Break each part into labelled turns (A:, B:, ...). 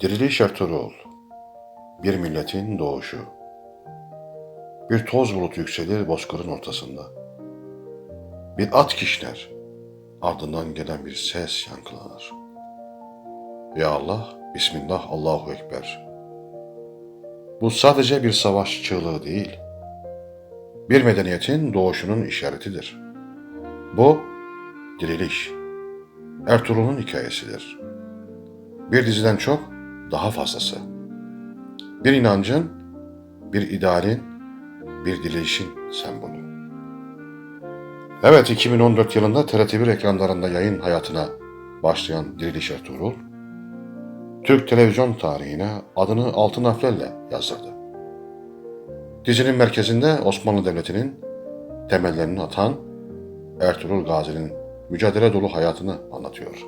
A: Diriliş Ertuğrul Bir milletin doğuşu Bir toz bulut yükselir bozkırın ortasında. Bir at kişner, ardından gelen bir ses yankılanır. Ya Allah, Bismillah, Allahu Ekber. Bu sadece bir savaş çığlığı değil, bir medeniyetin doğuşunun işaretidir. Bu, diriliş, Ertuğrul'un hikayesidir. Bir diziden çok daha fazlası. Bir inancın, bir idealin, bir dirilişin sembolü. Evet 2014 yılında TRT1 ekranlarında yayın hayatına başlayan Diriliş Ertuğrul, Türk televizyon tarihine adını altın harflerle yazdırdı. Dizinin merkezinde Osmanlı Devleti'nin temellerini atan Ertuğrul Gazi'nin mücadele dolu hayatını anlatıyor.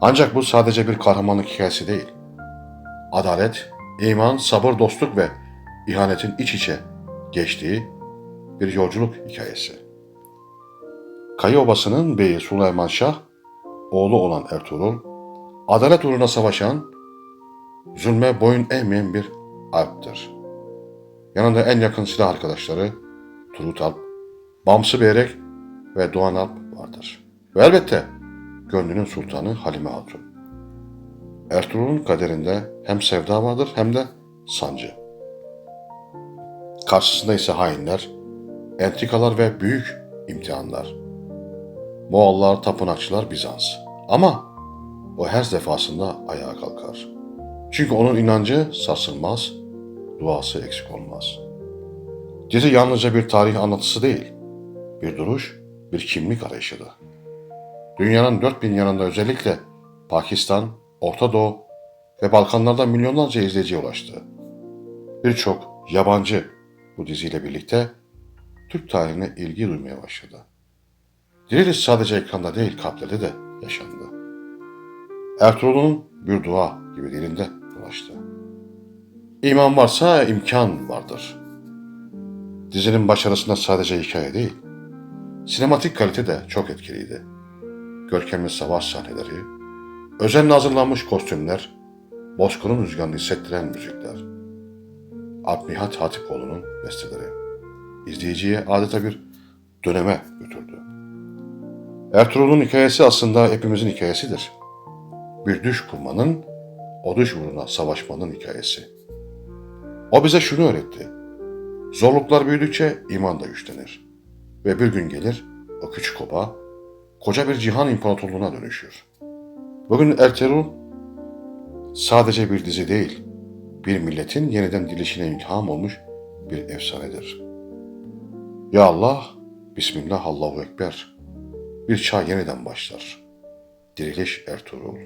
A: Ancak bu sadece bir kahramanlık hikayesi değil. Adalet, iman, sabır, dostluk ve ihanetin iç içe geçtiği bir yolculuk hikayesi. Kayı Obası'nın beyi Süleyman Şah, oğlu olan Ertuğrul, adalet uğruna savaşan, zulme boyun eğmeyen bir alptir. Yanında en yakın silah arkadaşları Turgut Alp, Bamsı Beyrek ve Doğan Alp vardır. Ve elbette gönlünün sultanı Halime Hatun. Ertuğrul'un kaderinde hem sevda vardır hem de sancı. Karşısında ise hainler, entrikalar ve büyük imtihanlar. Moğollar, tapınakçılar, Bizans. Ama o her defasında ayağa kalkar. Çünkü onun inancı sarsılmaz, duası eksik olmaz. Dizi yalnızca bir tarih anlatısı değil, bir duruş, bir kimlik arayışıdır. Dünyanın dört bin yanında özellikle Pakistan, Orta Doğu ve Balkanlarda milyonlarca izleyiciye ulaştı. Birçok yabancı bu diziyle birlikte Türk tarihine ilgi duymaya başladı. Diriliş sadece ekranda değil kalplerde de yaşandı. Ertuğrul'un bir dua gibi dilinde dolaştı. İman varsa imkan vardır. Dizinin başarısında sadece hikaye değil, sinematik kalite de çok etkiliydi. Görkemli savaş sahneleri, özenle hazırlanmış kostümler, bozkırın rüzgarını hissettiren müzikler. Alp Nihat Hatipoğlu'nun besteleri. İzleyiciye adeta bir döneme götürdü. Ertuğrul'un hikayesi aslında hepimizin hikayesidir. Bir düş kurmanın, o düş uğruna savaşmanın hikayesi. O bize şunu öğretti. Zorluklar büyüdükçe iman da güçlenir. Ve bir gün gelir o küçük oba koca bir cihan imparatorluğuna dönüşür. Bugün Ertuğrul sadece bir dizi değil, bir milletin yeniden dirilişine ilham olmuş bir efsanedir. Ya Allah, Bismillah, Allahu Ekber. Bir çağ yeniden başlar. Diriliş Ertuğrul.